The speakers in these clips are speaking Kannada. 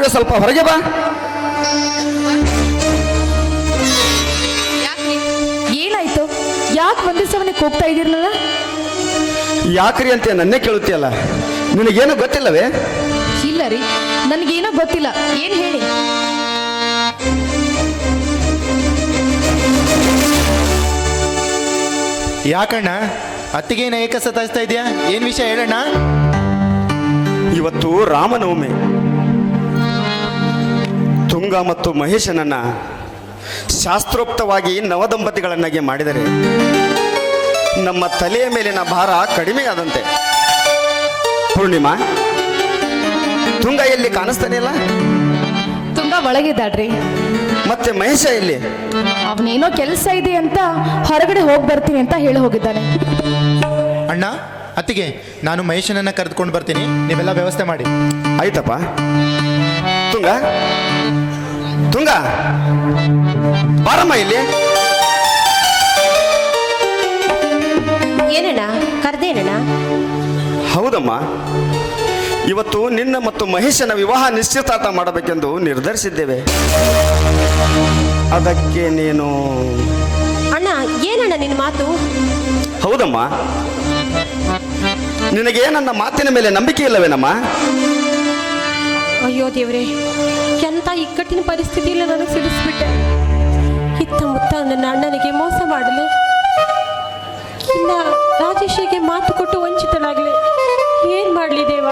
ಏನು ಸ್ವಲ್ಪ ಹೊರಗೆ ಬಾ. ಯಾಕ್ರಿ? ಏನಾಯ್ತು? ಯಾಕೆ ಒಂದೇ ಸಮನೆ ಹೋಗ್ತಾ ಇದ್ದೀರಲ್ಲ? ಯಾಕ್ರಿ ಅಂತ ನನ್ನೇ ಕೇಳುತ್ತೀಯಲ್ಲ? ನಿನಗೇನು ಗೊತ್ತಿಲ್ಲವೇ? ಇಲ್ಲ ರೀ. ನನಗೇನೋ ಗೊತ್ತಿಲ್ಲ. ಏನು ಹೇಳಿ? ಯಾಕಣ್ಣ? ಅತ್ತಿಗೇನ ಏಕ ಸತಾಯಿಸ್ತಾ ಇದೆಯಾ ಏನ್ ವಿಷಯ ಹೇಳಣ್ಣ? ಇವತ್ತು ರಾಮನವಮಿ. ತುಂಗ ಮತ್ತು ಮಹೇಶನನ್ನ ಶಾಸ್ತ್ರೋಕ್ತವಾಗಿ ನವದಂಪತಿಗಳನ್ನಾಗಿ ಮಾಡಿದರೆ ನಮ್ಮ ತಲೆಯ ಮೇಲಿನ ಭಾರ ಕಡಿಮೆಯಾದಂತೆ. ಪೂರ್ಣಿಮಾ ತುಂಗ ಎಲ್ಲಿ ಕಾಣಿಸ್ತಾನೆ ಇಲ್ಲ? ತುಂಬ ಒಳಗಿದ್ದಾಡ್ರಿ ಮತ್ತೆ ಮಹೇಶ ಎಲ್ಲಿ? ಅವನೇನೋ ಕೆಲಸ ಇದೆ ಅಂತ ಹೊರಗಡೆ ಹೋಗಿ ಬರ್ತೀನಿ ಅಂತ ಹೇಳಿ ಹೋಗಿದ್ದಾನೆ. ಅಣ್ಣ ಅತ್ತಿಗೆ ನಾನು ಮಹೇಶನನ್ನ ಕರೆದುಕೊಂಡು ಬರ್ತೀನಿ. ನೀವೆಲ್ಲ ವ್ಯವಸ್ಥೆ ಮಾಡಿ. ಆಯ್ತಪ್ಪ. ತುಂಗ ತುಂಗ? ಬಾರಮ್ಮ ಇಲ್ಲಿ? ಏನಣ್ಣ ಕರ್ದೇನಣ್ಣ? ಹೌದಮ್ಮ. ಇವತ್ತು ನಿನ್ನ ಮತ್ತು ಮಹೇಶನ ವಿವಾಹ ನಿಶ್ಚಿತಾರ್ಥ ಮಾಡಬೇಕೆಂದು ನಿರ್ಧರಿಸಿದ್ದೇವೆ. ಅದಕ್ಕೆ ನೀನು ಅಣ್ಣ ಏನಣ್ಣ ನಿನ್ನ ಮಾತು? ಹೌದಮ್ಮ. ನಿನಗೆ ನನ್ನ ಮಾತಿನ ಮೇಲೆ ನಂಬಿಕೆ ಇಲ್ಲವೇನಮ್ಮ? ಅಯ್ಯೋ ದೇವ್ರೆ ಎಂತ ಇಕ್ಕಟ್ಟಿನ ಪರಿಸ್ಥಿತಿಯಲ್ಲಿ ನನಗೆ ಸಿಡಿಸ್ಬಿಟ್ಟೆ. ಇತ್ತ ಮುತ್ತ ನನ್ನ ಅಣ್ಣನಿಗೆ ಮೋಸ ಮಾಡಲಿ. ಇಲ್ಲ ರಾಜೇಶಿಗೆ ಮಾತು ಕೊಟ್ಟು ವಂಚಿತನಾಗಲಿ ಏನ್ ಮಾಡ್ಲಿ ದೇವ?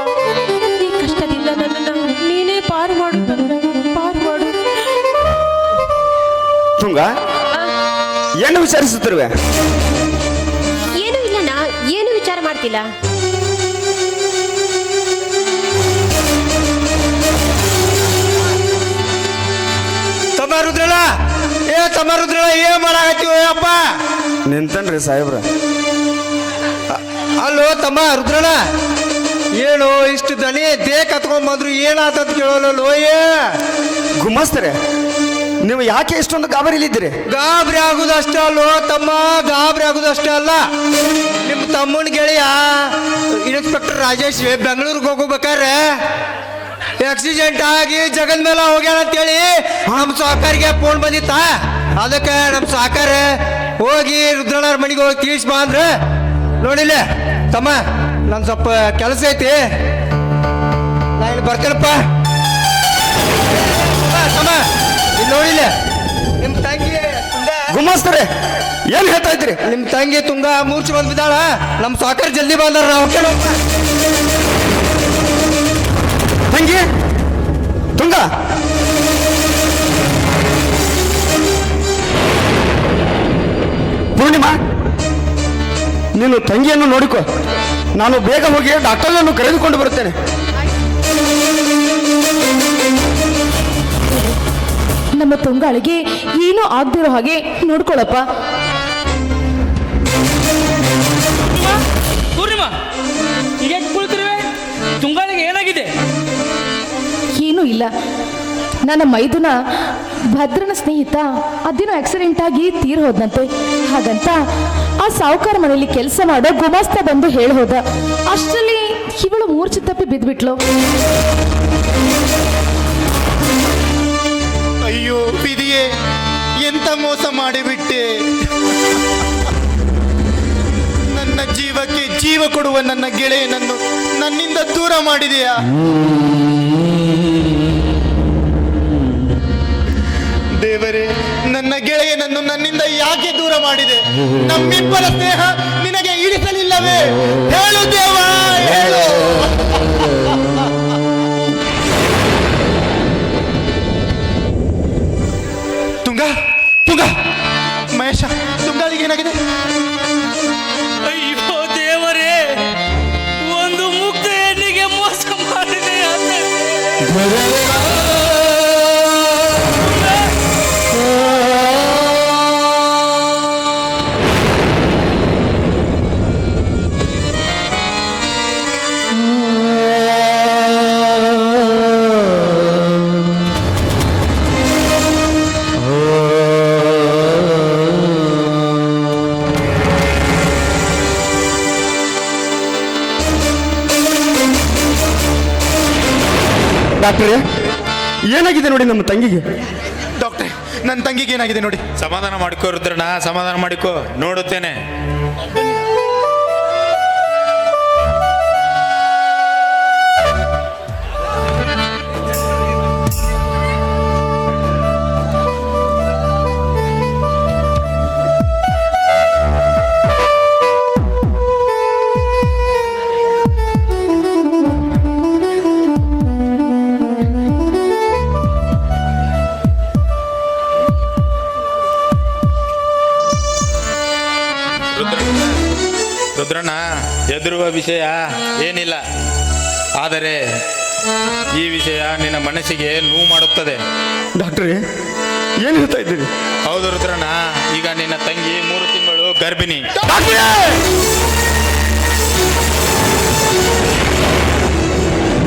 ಈ ಕಷ್ಟದಿಂದ ನನ್ನನ್ನು ನೀನೇ ಪಾರು ಮಾಡು ಪಾರು ಮಾಡು. ತುಂಗ ಏನು ವಿಚಾರಿಸುತ್ತಿರುವೆ? ಏನು ಇಲ್ಲಣ್ಣ ಏನು ವಿಚಾರ ಮಾಡ್ತಿಲ್ಲ. ರುದ್ರಳ ಏ ತಮ್ಮ ರುದ್ರಳ ಏನ್ ಮಾಡಾಕತ್ತೀವ ಅಪ್ಪ ನಿಂತನ್ರಿ ಸಾಹೇಬ್ರ. ಅಲ್ಲೋ ತಮ್ಮ ರುದ್ರಣ ಏನು ಇಷ್ಟು ದನಿ ದೇ ಕತ್ಕೊಂಡ್ ಬಂದ್ರು ಏನಾತಂತ ಕೇಳೋಲ್ಲ ಏ ಗುಮ್ಮಸ್ತರೆ ನೀವು ಯಾಕೆ ಇಷ್ಟೊಂದು ಗಾಬರಿಲಿದ್ದೀರಿ? ಗಾಬರಿ ಆಗುದಷ್ಟೇ ಅಲ್ಲೋ ತಮ್ಮ ಗಾಬರಿ ಆಗುದಷ್ಟೇ ಅಲ್ಲ. ನಿಮ್ಮ ತಮ್ಮನ ಗೆಳೆಯ ಇನ್ಸ್ಪೆಕ್ಟರ್ ರಾಜೇಶ್ ಬೆಂಗಳೂರಿಗೆ ಹೋಗ್ಬೇಕಾರೆ ಆಕ್ಸಿಡೆಂಟ್ ಆಗಿ ಜಗದ ಮೇಲೆ ಹೋಗ್ಯಾನ ಅಂತೇಳಿ ನಮ್ಮ ಸಹಕಾರಿಗೆ ಫೋನ್ ಬಂದಿತ್ತ? ಅದಕ್ಕೆ ನಮ್ಮ ಸಹಕಾರ ಹೋಗಿ ರುದ್ರಣ್ಣವ್ರ ಮನೆಗೆ ಹೋಗಿ ತಿಳಿಸ್ ಬಾ ಅಂದ್ರೆ. ನೋಡಿಲ್ಲ ತಮ್ಮ ನನ್ ಸ್ವಲ್ಪ ಕೆಲಸ ಐತಿ. ನಾ ಇಲ್ಲಿ ಬರ್ತೇನಪ್ಪ. ತಮ್ಮ, ಇಲ್ಲಿ ನೋಡಿಲ್ಲ ನಿಮ್ಮ ತಂಗಿ ಗುಮ್ಮಸ್ತರೆ ಏನ್ ಹೇಳ್ತಾ ಇದ್ರಿ ನಿಮ್ಮ ತಂಗಿ ತುಂಗ ಮೂರ್ಚಿ ಬಂದ್ಬಿದ್ದಾಳ. ನಮ್ಮ ಸಾಕಾರ ಜಲ್ದಿ ಬಂದಾರ ನಾವು ಕೇಳೋಣ ತಂಗಿ? ತುಂಗ ಪೂರ್ಣಿಮಾ ನೀನು ತಂಗಿಯನ್ನು ನೋಡಿಕೊ. ನಾನು ಬೇಗ ಹೋಗಿ ಡಾಕ್ಟರ್ನನ್ನು ಕರೆದುಕೊಂಡು ಬರುತ್ತೇನೆ. ನಮ್ಮ ತುಂಗಾಳಿಗೆ ಏನೂ ಆಗದಿರೋ ಹಾಗೆ ನೋಡ್ಕೊಳಪ್ಪ. ಇಲ್ಲ. ನನ್ನ ಮೈದುನ ಭದ್ರನ ಸ್ನೇಹಿತ ಅದೇನೋ ಆಕ್ಸಿಡೆಂಟ್ ಆಗಿ ತೀರ್ ಹೋದಂತೆ ಹಾಗಂತ ಆ ಸಾಹುಕಾರ ಮನೆಯಲ್ಲಿ ಕೆಲಸ ಮಾಡೋ ಗುಮಾಸ್ತ ಬಂದು ಹೇಳಿ ಹೋದ. ಅಷ್ಟರಲ್ಲಿ ಇವಳು ಮೂರ್ಛೆ ತಪ್ಪಿ ಬಿದ್ಬಿಟ್ಲು. ಅಯ್ಯೋ ಬಿದಿಯೇ ಎಂತ ಮೋಸ ಮಾಡಿಬಿಟ್ಟೆ? ನನ್ನ ಜೀವಕ್ಕೆ ಜೀವ ಕೊಡುವ ನನ್ನ ಗೆಳೆಯನನ್ನು ನನ್ನಿಂದ ದೂರ ಮಾಡಿದೆಯಾ? ದೇವರೇ, ನನ್ನ ಗೆಳೆಯನನ್ನು ನನ್ನಿಂದ ಯಾಕೆ ದೂರ ಮಾಡಿದೆ? ನಮ್ಮಿಬ್ಬರ ಸ್ನೇಹ ನಿನಗೆ ಇಳಿಸಲಿಲ್ಲವೇ? ಹೇಳು ದೇವ, ಹೇಳು. ತುಂಗ ತುಂಗ. ಮಹೇಶ, ತುಂಗಾಳಿಗೆ ಏನಾಗಿದೆ? ಡಾಕ್ಟ್ರೇ ಏನಾಗಿದೆ ನೋಡಿ ನಮ್ಮ ತಂಗಿಗೆ? ಡಾಕ್ಟರ್ ನನ್ನ ತಂಗಿಗೆ ಏನಾಗಿದೆ ನೋಡಿ? ಸಮಾಧಾನ ಮಾಡಿಕೋ ರುದ್ರಣ್ಣ ಸಮಾಧಾನ ಮಾಡಿಕೋ ನೋಡುತ್ತೇನೆ. ಎದುರುವ ವಿಷಯ ಏನಿಲ್ಲ. ಆದರೆ ಈ ವಿಷಯ ನಿನ್ನ ಮನಸ್ಸಿಗೆ ನೋವು ಮಾಡುತ್ತದೆ. ಡಾಕ್ಟ್ರೇ ಏನು ಹೇಳ್ತಾ ಇದ್ದೀರಿ? ಹೌದು ರುದ್ರಣ್ಣ ಈಗ ನಿನ್ನ ತಂಗಿ ಮೂರು ತಿಂಗಳು ಗರ್ಭಿಣಿ. ರುದ್ರಣ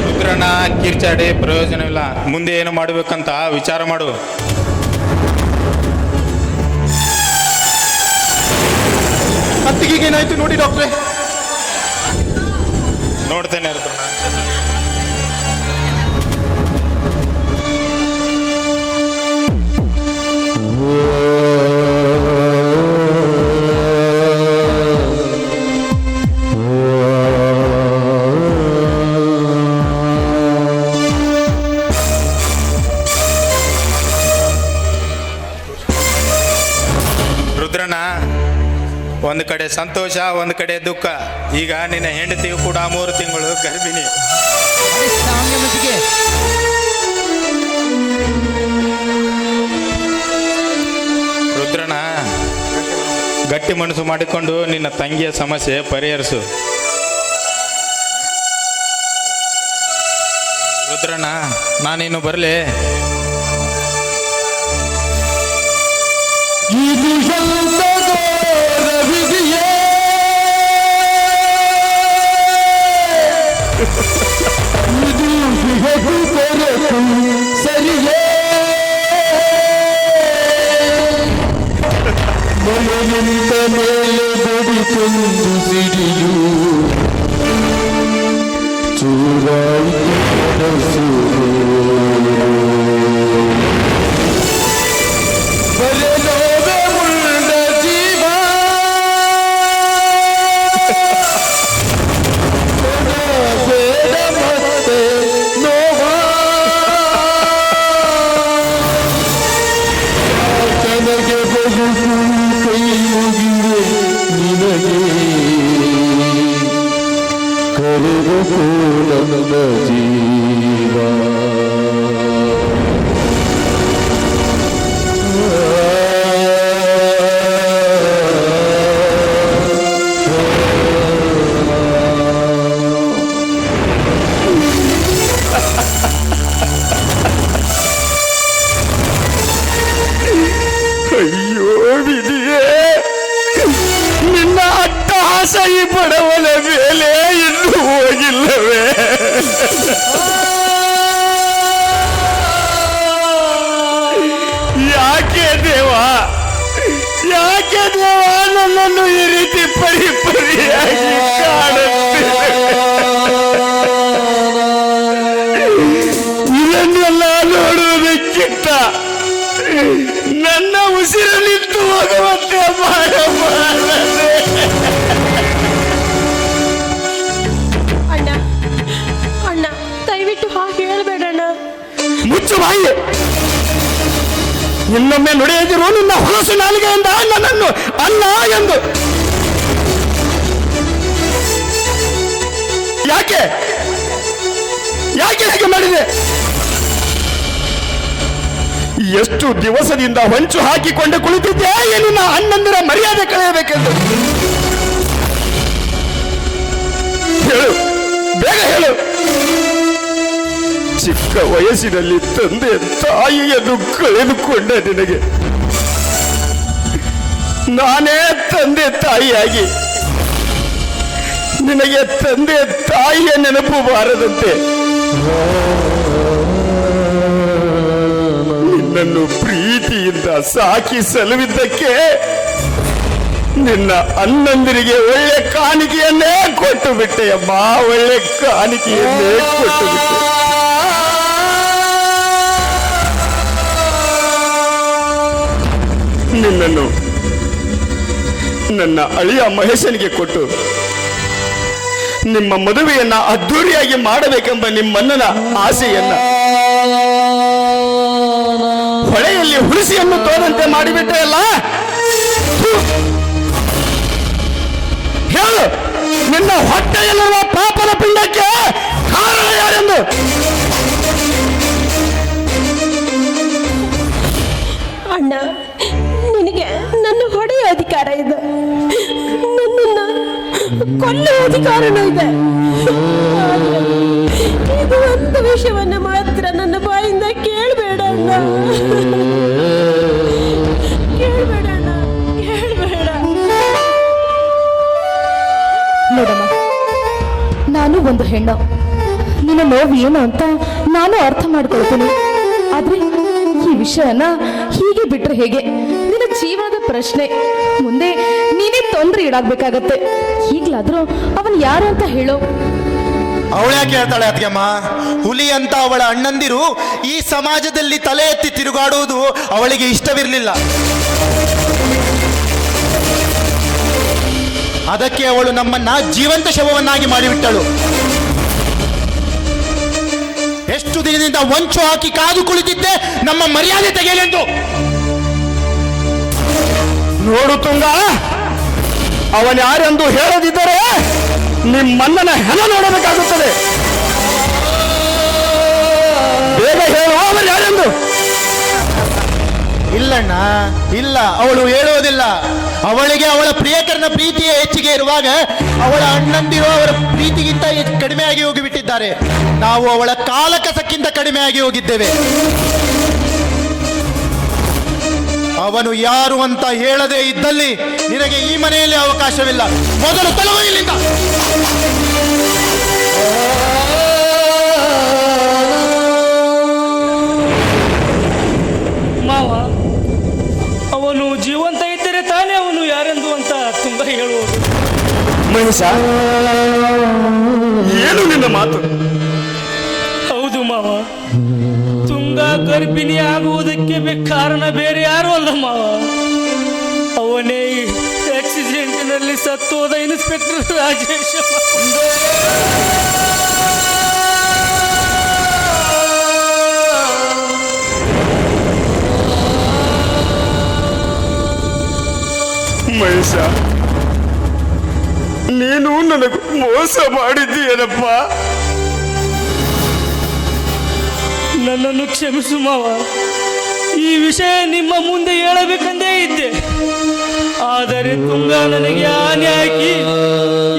ರುದ್ರಣ್ಣ ಕಿರ್ಚಾಡಿ ಪ್ರಯೋಜನವಿಲ್ಲ. ಮುಂದೆ ಏನು ಮಾಡಬೇಕಂತ ವಿಚಾರ ಮಾಡು. ಅತ್ತಿಗೆಗೆ ಏನಾಯ್ತು ನೋಡಿ ಡಾಕ್ಟ್ರೆ. ನೋಡ್ತೇನೆ ರುದ್ರಣ್ಣ ಸಂತೋಷ ಒಂದು ಕಡೆ ದುಃಖ. ಈಗ ನಿನ್ನ ಹೆಂಡತಿಯು ಕೂಡ ಮೂರು ತಿಂಗಳು ಗರ್ಭಿಣಿ. ರುದ್ರಣ್ಣ ಗಟ್ಟಿ ಮನಸ್ಸು ಮಾಡಿಕೊಂಡು ನಿನ್ನ ತಂಗಿಯ ಸಮಸ್ಯೆ ಪರಿಹರಿಸು. ರುದ್ರಣ್ಣ ನಾನೇನು ಬರಲೇ. ಅಯ್ಯೋ ದೇವ ನನ್ನನ್ನು ಈ ರೀತಿ ಪರಿ ಪರಿಯಾಗಿ? ಇದನ್ನೆಲ್ಲ ನೋಡುವುದಕ್ಕಿಂತ ನನ್ನ ಉಸಿರಲ್ಲಿತ್ತು ಹೋಗುವಂತೆ ಮಾಡಬಾರದೆ ಅಣ್ಣ ಅಣ್ಣ ದಯವಿಟ್ಟು ಹಾಗೆ ಹೇಳಬೇಡಣ್ಣ. ಮುಚ್ಚು ಬಾಯಿ. ಇನ್ನೊಮ್ಮೆ ನುಡಿಯದಿರು ನಿನ್ನ ಹೊಲಸು ನಾಲಿಗೆಯಿಂದ ನನ್ನನ್ನು ಅಲ್ಲ ಎಂದು. ಯಾಕೆ? ಯಾಕೆ ಹೇಗೆ ಮಾಡಿದೆ? ಎಷ್ಟು ದಿವಸದಿಂದ ಹೊಂಚು ಹಾಕಿಕೊಂಡು ಕುಳಿತಿದ್ದೆ ನಿನ್ನ ಅಣ್ಣಂದಿರ ಮರ್ಯಾದೆ ಕಳೆಯಬೇಕೆಂದು. ಚಿಕ್ಕ ವಯಸ್ಸಿನಲ್ಲಿ ತಂದೆ ತಾಯಿಯನ್ನು ಕಳೆದುಕೊಂಡ ನಿನಗೆ. ನಾನೇ ತಂದೆ ತಾಯಿಯಾಗಿ. ನಿನಗೆ ತಂದೆ ತಾಯಿಯ ನೆನಪು ಬಾರದಂತೆ. ನಿನ್ನನ್ನು ಪ್ರೀತಿಯಿಂದ ಸಾಕಿ ಸಲುವಿದ್ದಕ್ಕೆ ನಿನ್ನ ಅಣ್ಣಂದಿರಿಗೆ ಒಳ್ಳೆ ಕಾಣಿಕೆಯನ್ನೇ ಕೊಟ್ಟು ಬಿಟ್ಟೆಯಮ್ಮ ಒಳ್ಳೆ ಕಾಣಿಕೆಯನ್ನೇ ಕೊಟ್ಟು ಬಿಟ್ಟೆ. ನಿನ್ನನ್ನು ನನ್ನ ಅಳಿಯ ಮಹೇಶನಿಗೆ ಕೊಟ್ಟು ನಿಮ್ಮ ಮದುವೆಯನ್ನ ಅದ್ದೂರಿಯಾಗಿ ಮಾಡಬೇಕೆಂಬ ನಿಮ್ಮಣ್ಣನ ಆಸೆಯನ್ನ ಹೊಳೆಯಲ್ಲಿ ಹುಳಿಸಿಯನ್ನು ತೋರಂತೆ ಮಾಡಿಬಿಟ್ಟೆ ಅಲ್ಲ! ಹೇಳು! ನಿನ್ನ ಹೊಟ್ಟೆಯಲ್ಲಿರುವ ಪಾಪದ ಪಿಂಡಕ್ಕೆ ಕಾರಣ ಯಾರೆಂದು? ಅಣ್ಣ ಅಧಿಕಾರ ಇದೆ. ಕೊಲ್ಲುವ ಅಧಿಕಾರನೂ ಇದೆ. ಇದು ಒಂದು ವಿಷಯವನ್ನು ಮಾತ್ರ ನನ್ನ ಬಾಯಿಂದ ಕೇಳಬೇಡ ಅಣ್ಣ. ಕೇಳಬೇಡ. ನೋಡಮ್ಮ, ನಾನು ಒಂದು ಹೆಣ್ಣು. ನಿನ್ನ ನೋವು ಏನು ಅಂತ ನಾನು ಅರ್ಥ ಮಾಡ್ಕೊಳ್ತೀನಿ. ಆದ್ರೆ ವಿಷಯನ ಹೀಗೆ ಬಿಟ್ರೆ ಹೇಗೆ? ನಿನ್ನ ಜೀವನದ ಪ್ರಶ್ನೆ. ಮುಂದೆ ನೀನೇ ತೊಂದರೆ ಈಡಾಗ್ಬೇಕಾಗತ್ತೆ. ಈಗ್ಲಾದ್ರೂ ಅವನ್ ಯಾರು ಅಂತ ಹೇಳು. ಅವಳ್ಯಾಕೆ ಹೇಳ್ತಾಳೆ ಅತ್ಗೆಮ್ಮ ಹುಲಿ ಅಂತ ಅವಳ ಅಣ್ಣಂದಿರು ಈ ಸಮಾಜದಲ್ಲಿ ತಲೆ ಎತ್ತಿ ತಿರುಗಾಡುವುದು ಅವಳಿಗೆ ಇಷ್ಟವಿರಲಿಲ್ಲ. ಅದಕ್ಕೆ ಅವಳು ನಮ್ಮನ್ನ ಜೀವಂತ ಶವವನ್ನಾಗಿ ಮಾಡಿಬಿಟ್ಟಳು. ಎಷ್ಟು ದಿನದಿಂದ ಒಂಚು ಹಾಕಿ ಕಾದು ಕುಳಿತಿದ್ದೆ ನಮ್ಮ ಮರ್ಯಾದೆ ತೆಗೆಯಲೆಂದು ನೋಡು ತುಂಗ, ಅವನು ಯಾರೆಂದು ಹೇಳದಿದ್ದರೆ ನಿಮ್ಮಣ್ಣನ ಹೆಲ ನೋಡಬೇಕಾಗುತ್ತದೆ. ಬೇಗ ಹೇಳು, ಅವನು ಯಾರೆಂದು? ಇಲ್ಲಣ್ಣ, ಇಲ್ಲ, ಅವಳು ಹೇಳುವುದಿಲ್ಲ. ಅವಳಿಗೆ ಅವಳ ಪ್ರಿಯಕರನ ಪ್ರೀತಿಯೇ ಹೆಚ್ಚಿಗೆ ಇರುವಾಗ ಅವಳ ಅಣ್ಣಂದಿರು ಅವರ ಪ್ರೀತಿಗಿಂತ ಹೆಚ್ಚು ಕಡಿಮೆಯಾಗಿ ಹೋಗಿಬಿಟ್ಟಿದ್ದಾರೆ. ನಾವು ಅವಳ ಕಾಲಕಸಕ್ಕಿಂತ ಕಡಿಮೆಯಾಗಿ ಹೋಗಿದ್ದೇವೆ. ಅವನು ಯಾರು ಅಂತ ಹೇಳದೇ ಇದ್ದಲ್ಲಿ ನಿನಗೆ ಈ ಮನೆಯಲ್ಲಿ ಅವಕಾಶವಿಲ್ಲ. ಮೊದಲು ಇಲ್ಲಿಂದ. ಮಹಿಷ ಏನು ನಿನ್ನ ಮಾತು? ಹೌದು ಮಾವ. ತುಂಗ ಗರ್ಭಿಣಿ ಆಗುವುದಕ್ಕೆ ಬೆ- ಕಾರಣ ಬೇರೆ ಯಾರು ಅಲ್ಲ ಮಾವ. ಅವನೇ ಆಕ್ಸಿಡೆಂಟ್ನಲ್ಲಿ ಸತ್ತೋದ ಇನ್ಸ್ಪೆಕ್ಟರ್ ರಾಜೇಶ್ ಮಹಿಷ ನೀನು ನನಗೆ ಮೋಸ ಮಾಡಿದ್ದೀಯನಪ್ಪ. ನನ್ನನ್ನು ಕ್ಷಮಿಸು ಮಾವ. ಈ ವಿಷಯ ನಿಮ್ಮ ಮುಂದೆ ಹೇಳಬೇಕಂದೇ ಇದ್ದೆ. ಆದರೆ ತುಂಗ ನನಗೆ ಹಾನಿ ಹಾಕಿ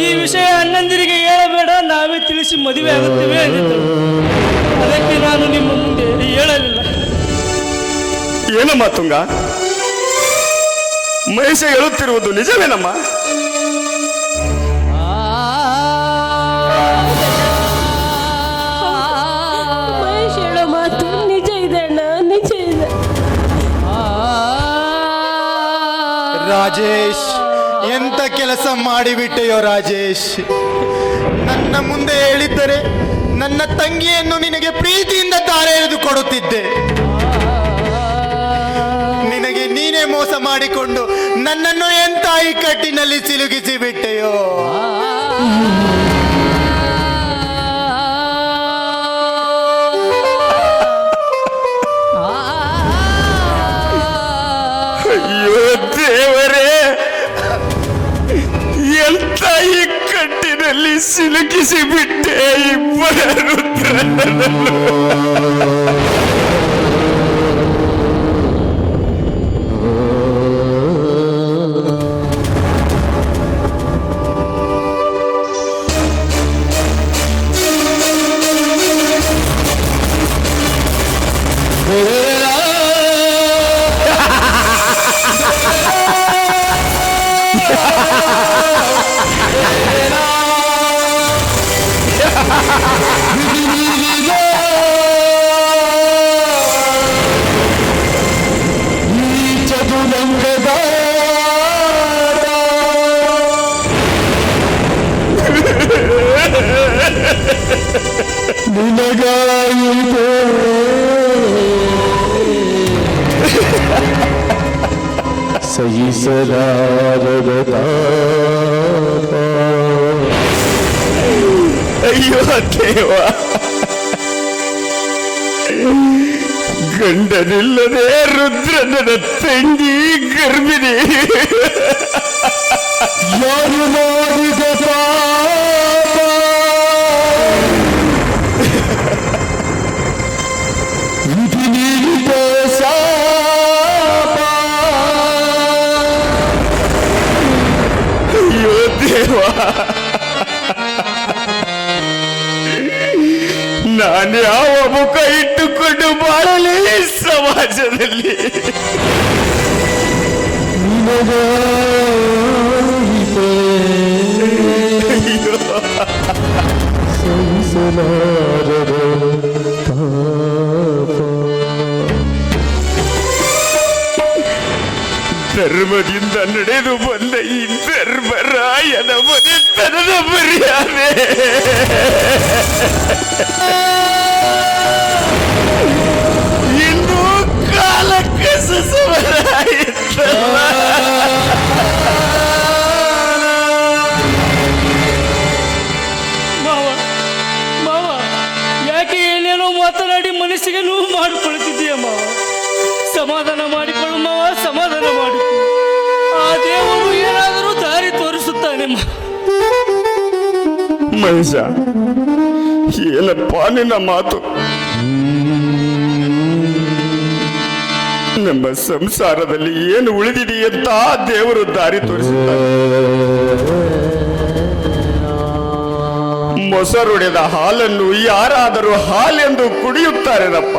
ಈ ವಿಷಯ ಅಣ್ಣಂದಿರಿಗೆ ಹೇಳಬೇಡ ನಾವೇ ತಿಳಿಸಿ ಮದುವೆ ಆಗುತ್ತೇವೆ ಅಂದಿದ್ದರು ಅದಕ್ಕೆ ನಾನು ನಿಮ್ಮ ಮುಂದೆ ಹೇಳಲಿಲ್ಲ. ಏನಮ್ಮ ತುಂಗ? ಮಹಿಷ ಹೇಳುತ್ತಿರುವುದು ನಿಜವೇನಮ್ಮ? ರಾಜೇಶ್, ಎಂತ ಕೆಲಸ ಮಾಡಿಬಿಟ್ಟೆಯೋ ರಾಜೇಶ್? ನನ್ನ ಮುಂದೆ ಹೇಳಿದ್ದರೆ ನನ್ನ ತಂಗಿಯನ್ನು ನಿನಗೆ ಪ್ರೀತಿಯಿಂದ ತಾರೆ ಎಳೆದು ಕೊಡುತ್ತಿದ್ದೆ. ನಿನಗೆ ನೀನೇ ಮೋಸ ಮಾಡಿಕೊಂಡು ನನ್ನನ್ನು ಎಂತ ಈ ಕಟ್ಟಿನಲ್ಲಿ ಸಿಲುಗಿಸಿ ಬಿಟ್ಟೆಯೋ ಕಟ್ಟಿನಲ್ಲಿ ಸಿಲುಕಿಸಿ ಬಿಟ್ಟೆ ಇಬ್ಬರ ರುದ್ರನನ್ನು. ಸಹಿಸಲಾರದ ತಾಪ. ಅಯ್ಯೋ ದೇವ ಗಂಡನಿಲ್ಲದೆ ರುದ್ರನ ತಂಗಿ ಗರ್ಭಿಣಿ ಯಾರು ಮಾಡಿದ ಯಾವ ಮುಖ ಇಟ್ಟುಕೊಂಡು ಬಾಳಲಿ ಸಮಾಜದಲ್ಲಿ. ಧರ್ಮದಿಂದ ನಡೆದು ಬಂದ ಈ ಧರ್ಮರಾಯನ ಮನೆತನದ ಮರ್ಯಾದೆ. ಮಹೇಶ ಏನಪ್ಪ ನಿನ್ನ ಮಾತು? ನಮ್ಮ ಸಂಸಾರದಲ್ಲಿ ಏನು ಉಳಿದಿದೆಯಂತ ದೇವರು ದಾರಿ ತೋರಿಸಿದ ಮೊಸರೊಡೆದ ಹಾಲನ್ನು ಯಾರಾದರೂ ಹಾಲೆಂದು ಕುಡಿಯುತ್ತಾರೇನಪ್ಪ?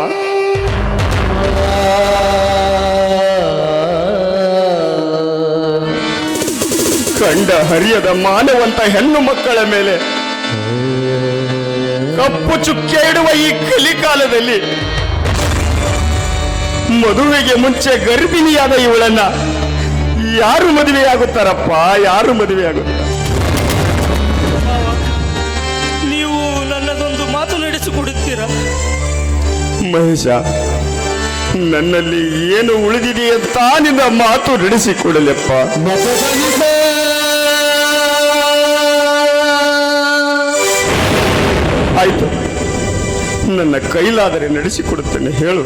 ಕಂಡ ಹರಿಯದ ಮಾನವಂತ ಹೆಣ್ಣು ಮಕ್ಕಳ ಮೇಲೆ ಕಪ್ಪು ಚುಕ್ಕೆ ಇಡುವ ಈ ಕಲಿಕಾಲದಲ್ಲಿ ಮದುವೆಗೆ ಮುಂಚೆ ಗರ್ಭಿಣಿಯಾದ ಇವಳನ್ನ ಯಾರು ಮದುವೆಯಾಗುತ್ತಾರಪ್ಪ? ಯಾರು ಮದುವೆಯಾಗುತ್ತಾರೆ? ನೀವು ನನ್ನದೊಂದು ಮಾತು ನಡೆಸಿಕೊಡುತ್ತೀರಾ? ಮಹೇಶ ನನ್ನಲ್ಲಿ ಏನು ಉಳಿದಿದೆಯಂತ ನಿನ್ನ ಮಾತು ನಡೆಸಿಕೊಡಲೆಪ್ಪ. ಆಯ್ತು. ನನ್ನ ಕೈಲಾದರೆ ನಡೆಸಿಕೊಡುತ್ತೇನೆ ಹೇಳು.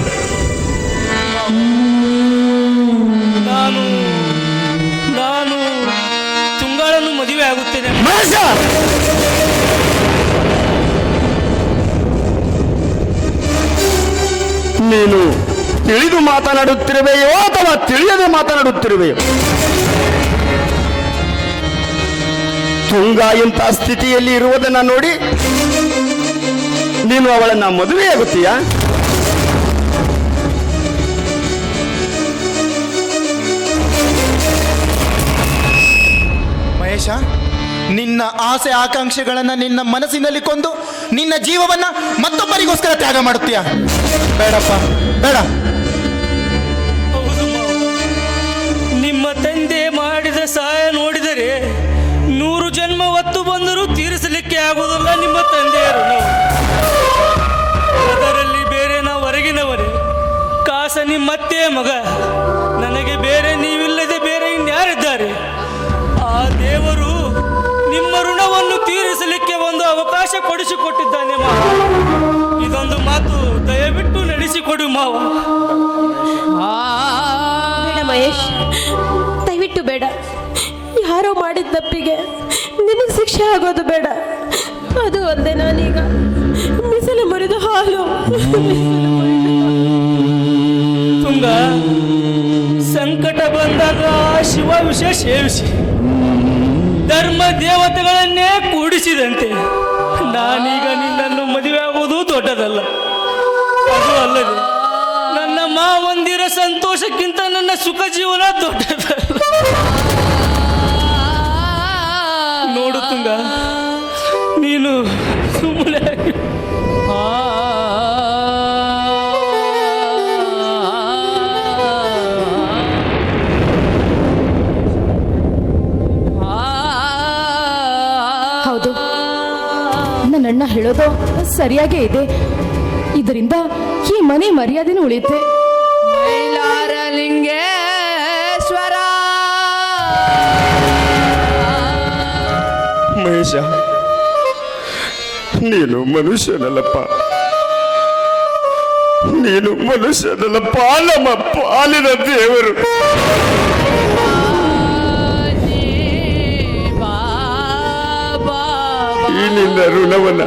ನಾನು ನಾನು ತುಂಗಾಳನ್ನು ಮದುವೆ ಆಗುತ್ತೇನೆ. ನೀನು ತಿಳಿದು ಮಾತನಾಡುತ್ತಿರುವೆಯೋ ಅಥವಾ ತಿಳಿಯದೆ ಮಾತನಾಡುತ್ತಿರುವೆಯೋ? ತುಂಗಾ ಇಂಥ ಸ್ಥಿತಿಯಲ್ಲಿ ಇರುವುದನ್ನು ನೋಡಿ ನೀನು ಅವಳನ್ನ ಮದುವೆಯಾಗುತ್ತೀಯ ಮಹೇಶ ನಿನ್ನ ಆಸೆ ಆಕಾಂಕ್ಷೆಗಳನ್ನ ನಿನ್ನ ಮನಸ್ಸಿನಲ್ಲಿ ಕೊಂದು ನಿನ್ನ ಜೀವವನ್ನ ಮತ್ತೊಬ್ಬರಿಗೋಸ್ಕರ ತ್ಯಾಗ ಮಾಡುತ್ತೀಯ? ಬೇಡಪ್ಪ ಬೇಡ. ಹೌದು ನಿಮ್ಮ ತಂದೆ ಮಾಡಿದ ಸಹಾಯ ನೋಡಿದರೆ ನೂರು ಜನ್ಮ ಹೊತ್ತು ಬಂದರೂ ತೀರಿಸಲಿಕ್ಕೆ ಆಗುವುದಿಲ್ಲ ನಿಮ್ಮ ತಂದೆಯರು ಅದರಲ್ಲಿ ಬೇರೆ ನಾವು ಹೊರಗಿನವರೇ ಕಾಸ ನಿಮ್ಮತ್ತೆ ಮಗ. ನನಗೆ ಬೇರೆ ನೀವಿಲ್ಲದೆ ಬೇರೆ ಇನ್ಯಾರಿದ್ದಾರೆ? ಆ ದೇವರು ನಿಮ್ಮ ಋಣವನ್ನು ತೀರಿಸಲಿಕ್ಕೆ ಒಂದು ಅವಕಾಶ ಕೊಡಿಸಿಕೊಟ್ಟಿದ್ದಾನೆ ಮಾವ. ಇದೊಂದು ಮಾತು ದಯವಿಟ್ಟು ನಡೆಸಿಕೊಡು ಮಾವ. ಬೇಡ ಮಹೇಶ್ ದಯವಿಟ್ಟು ಬೇಡ. ಯಾರೋ ಮಾಡಿದ ತಪ್ಪಿಗೆ ನಿನಗೆ ಶಿಕ್ಷೆ ಆಗೋದು ಬೇಡ. ಅದು ಅಲ್ಲದೆ ನಾನೀಗ ಮಿಸಲು ಮುರಿದ ಹಾಲು. ತುಂಗ ಸಂಕಟ ಬಂದಾಗ ಶಿವ ವಿಷ ಸೇವಿಸಿ. ಧರ್ಮ ದೇವತೆಗಳನ್ನೇ ಕೂಡಿಸಿದಂತೆ ನಾನೀಗ ನಿನ್ನನ್ನು ಮದುವೆ ಆಗುವುದು ದೊಡ್ಡದಲ್ಲ. ಅದು ಅಲ್ಲದೆ ನನ್ನ ಮಾವಂದಿರ ಸಂತೋಷಕ್ಕಿಂತ ನನ್ನ ಸುಖ ಜೀವನ ದೊಡ್ಡದಲ್ಲ. ನೋಡು ತುಂಗ ಕೀಲು ಸುಮ್ಮನೆ ಆ. ಹೌದು. ನನ್ನಣ್ಣ ಹೇಳೋದು ಸರಿಯಾಗೇ ಇದೆ. ಇದರಿಂದ ಈ ಮನೆ ಮರ್ಯಾದೆನೂ ಉಳಿಯುತ್ತೆ. ಮಹೇಶ. ನೀನು ಮನುಷ್ಯನಲ್ಲಪ್ಪ. ನೀನು ಮನುಷ್ಯನಲ್ಲಪ್ಪ ನಮ್ಮ ಪಾಲಿನ ದೇವರು. ಈ ಋಣವನ್ನ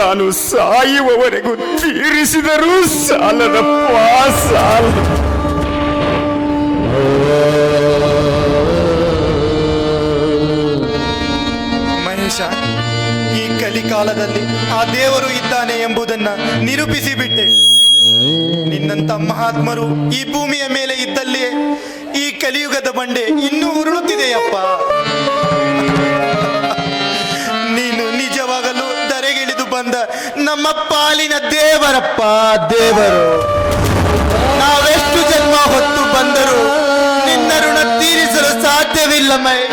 ನಾನು ಸಾಯುವವರೆಗೂ ತೀರಿಸಿದರೂ ಸಾಲದಪ್ಪ ಸಾಲ ಕಲಿಕಾಲದಲ್ಲಿ ಆ ದೇವರು ಇದ್ದಾನೆ ಎಂಬುದನ್ನ ನಿರೂಪಿಸಿ ಬಿಟ್ಟೆ. ನಿನ್ನಂತ ಮಹಾತ್ಮರು ಈ ಭೂಮಿಯ ಮೇಲೆ ಇದ್ದಲ್ಲಿ ಈ ಕಲಿಯುಗದ ಬಂಡೆ ಇನ್ನೂ ಉರುಳುತ್ತಿದೆಯಪ್ಪ. ನೀನು ನಿಜವಾಗಲು ತರೆಗಿಳಿದು ಬಂದ ನಮ್ಮ ಪಾಲಿನ ದೇವರಪ್ಪ ದೇವರು. ನಾವೆಷ್ಟು ಜನ್ಮ ಹೊತ್ತು ಬಂದರೂ ನಿನ್ನ ಋಣ ತೀರಿಸಲು ಸಾಧ್ಯವಿಲ್ಲ ಮಹೇಶ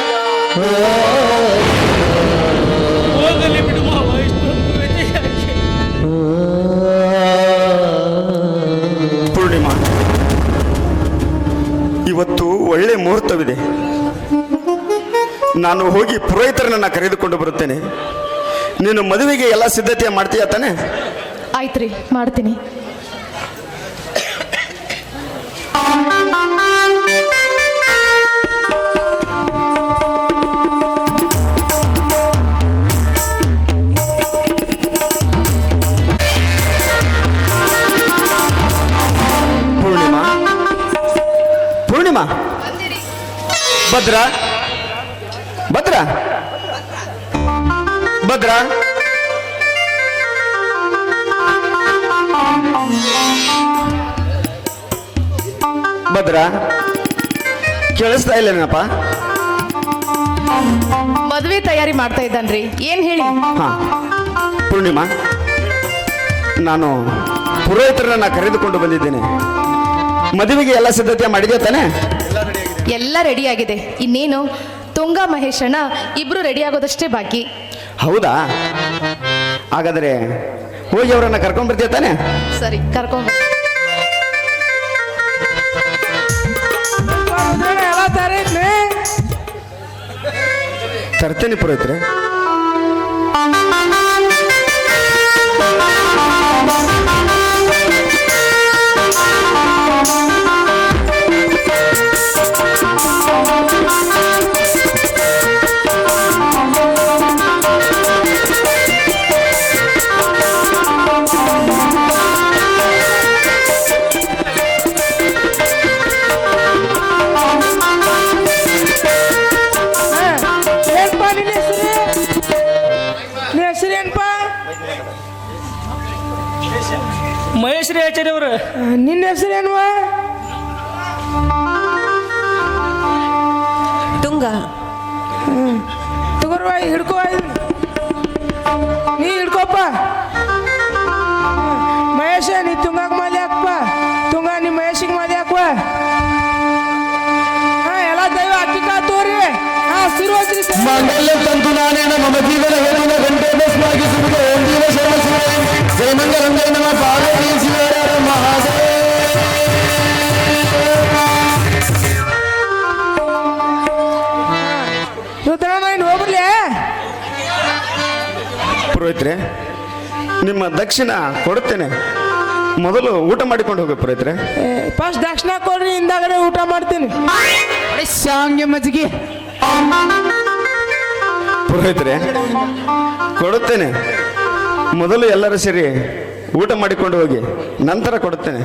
ಒಳ್ಳೆ ಮುಹೂರ್ತವಿದೆ. ನಾನು ಹೋಗಿ ಪುರೋಹಿತರನ್ನ ಕರೆದುಕೊಂಡು ಬರುತ್ತೇನೆ. ನೀನು ಮದುವೆಗೆ ಎಲ್ಲ ಸಿದ್ಧತೆ ಮಾಡ್ತೀಯ ತಾನೆ? ಆಯ್ತ್ರಿ, ಮಾಡ್ತೀನಿ. ಭದ್ರ? ಭದ್ರ? ಭದ್ರ? ಭದ್ರ? ಕೇಳಿಸ್ತಾ ಇಲ್ಲೇನಪ್ಪ? ಮದುವೆ ತಯಾರಿ ಮಾಡ್ತಾ ಇದ್ದಾನ್ರಿ. ಏನ್ ಹೇಳಿ? ಹಾ. ಪೂರ್ಣಿಮಾ ನಾನು ಪುರೋಹಿತರನ್ನ ಕರೆದುಕೊಂಡು ಬಂದಿದ್ದೇನೆ. ಮದುವೆಗೆ ಎಲ್ಲ ಸಿದ್ಧತೆ ಮಾಡಿದ್ಯಾ ತಾನೆ? ಎಲ್ಲ ರೆಡಿ ಆಗಿದೆ. ಇನ್ನೇನು? ತುಂಗ ಮಹೇಶಣ್ಣ ಇಬ್ರು ರೆಡಿ ಆಗೋದಷ್ಟೇ ಬಾಕಿ. ಹೌದಾ? ಹಾಗಾದರೆ ಹೋಗಿ ಅವರನ್ನ ಕರ್ಕೊಂಡ್ಬರ್ತೀಯ ತಾನೆ? ಸರಿ ಕರ್ಕೊಂಡ್ ತರ್ತೇನೆ ಪುರೋಹಿತ್ರೆ. ಮಹೇಶ್ ರೀ ಆಚಾರ್ಯ ಅವರು ನಿನ್ನ ಹೆಸರು ಏನು ತುಂಗ ತಗೋರ್ವ ಹಿಡ್ಕೋ. ನೀ ಹಿಡ್ಕೋಪ್ಪ. ಮಹೇಶ ನೀ ತುಂಗಾಗ ಮಾಲೆ ಹಾಕಪ್ಪ ತುಂಗ ನೀ ಮಹೇಶಿಗೆ ಮಾಲೆ ಹಾಕುವ. ಹಾ ಎಲ್ಲ ದೈವ ಅಕ್ಕಿ ತೋರಿ. ಹಾ ಸಿರುವಜ್ರಿ ಮಾಂಗಲ್ಯ ತಂತು ನಾನೇನ ಮಮ ಜೀವನ ಹೇಳುವ ಗಂಟೆ ಬಸ್ ಮಾಗಿಸುವುದು ಓಂ ಜೀವ ಜಯ ನಮ ಪುರೋಹಿತ್ರೆ ನಿಮ್ಮ ದಕ್ಷಿಣ ಕೊಡುತ್ತೇನೆ. ಮೊದಲು ಊಟ ಮಾಡಿಕೊಂಡು ಹೋಗಿ ಪುರೋಹಿತ್ರೆ. ಫಸ್ಟ್ ದಕ್ಷಿಣ ಕೊಡ್ರಿ ಹಿಂದಾಗಡೆ ಊಟ ಮಾಡ್ತೀನಿ. ಶಾಂಗೆ ಮಜ್ಜಿಗೆ. ಪುರೋಹಿತ್ರೆ ಕೊಡುತ್ತೇನೆ. ಮೊದಲು ಎಲ್ಲರೂ ಸೇರಿ ಊಟ ಮಾಡಿಕೊಂಡು ಹೋಗಿ ನಂತರ ಕೊಡುತ್ತೇನೆ.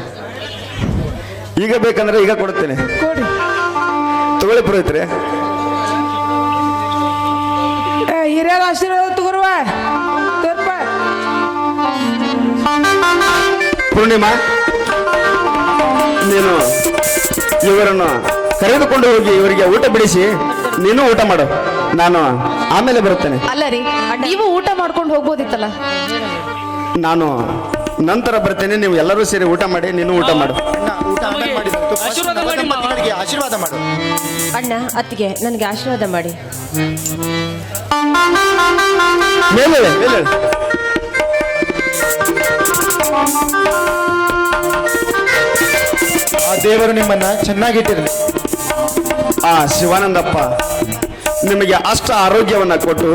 ಈಗ ಬೇಕಂದ್ರೆ ಈಗ ಕೊಡುತ್ತೇನೆ. ಕೊಡಿ. ತಗೊಳ್ಳಿ ಪುರೋಹಿತ್ರೆ. ಏ, ಹಿರಿಯರ ಆಶೀರ್ವಾದ ತಗೋರ್ವ ಪೂರ್ಣಿಮಾ? ನೀನು ಇವರನ್ನು ಕರೆದುಕೊಂಡು ಹೋಗಿ ಇವರಿಗೆ ಊಟ ಬಿಡಿಸಿ ನೀನು ಊಟ ಮಾಡು. ನಾನು ಆಮೇಲೆ ಬರುತ್ತೇನೆ. ಅಲ್ಲ ರೀ ನೀವು ಊಟ ಮಾಡ್ಕೊಂಡು ಹೋಗ್ಬೋದಿತ್ತಲ್ಲ? ನಾನು ನಂತರ ಬರ್ತೇನೆ ನೀವು ಎಲ್ಲರೂ ಸೇರಿ ಊಟ ಮಾಡಿ ನೀನು ಊಟ ಮಾಡು. ಆಶೀರ್ವಾದ ಮಾಡಿ ಮಾವ. ಆಶೀರ್ವಾದ ಮಾಡು. ಅಣ್ಣ ಅತ್ತಿಗೆ ನನಗೆ ಆಶೀರ್ವಾದ ಮಾಡಿ. ಮೇಲೆ ಮೇಲೆ. ಆ ದೇವರು ನಿಮ್ಮನ್ನ ಚೆನ್ನಾಗಿಟ್ಟಿರಲಿ. ಆ ಶಿವಾನಂದಪ್ಪ ನಿಮಗೆ ಅಷ್ಟ ಆರೋಗ್ಯವನ್ನ ಕೊಟ್ಟು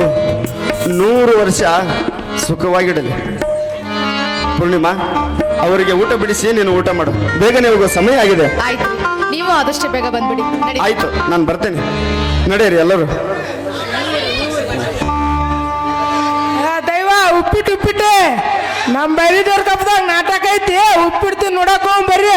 ನೂರು ವರ್ಷ ಸುಖವಾಗಿಡಲಿ. ಪೂರ್ಣಿಮಾ ಅವರಿಗೆ ಊಟ ಬಿಡಿಸಿ ನೀನು ಊಟ ಮಾಡು. ಬೇಗನೆ ಹೋಗೋ ಸಮಯ ಆಗಿದೆ. ಆಯ್ತು. ನೀವು ಆದಷ್ಟು ಬೇಗ ಬಂದ್ಬಿಡಿ. ನಡಿ ಆಯ್ತು ನಾನು ಬರ್ತೇನೆ. ನಡೆಯಿರಿ ಎಲ್ಲರೂ. ದೈವ ಉಪ್ಪಿಟ್ಟು ಉಪ್ಪಿಟ್ಟು. ನಮ್ಮ ಬೈರಿದವ್ರ ಕಪ್ಪದಾಗ ನಾಟಕ ಐತಿ ಉಪ್ಪಿಡ್ತೀನಿ ನೋಡಕ್ ಬರ್ರಿ.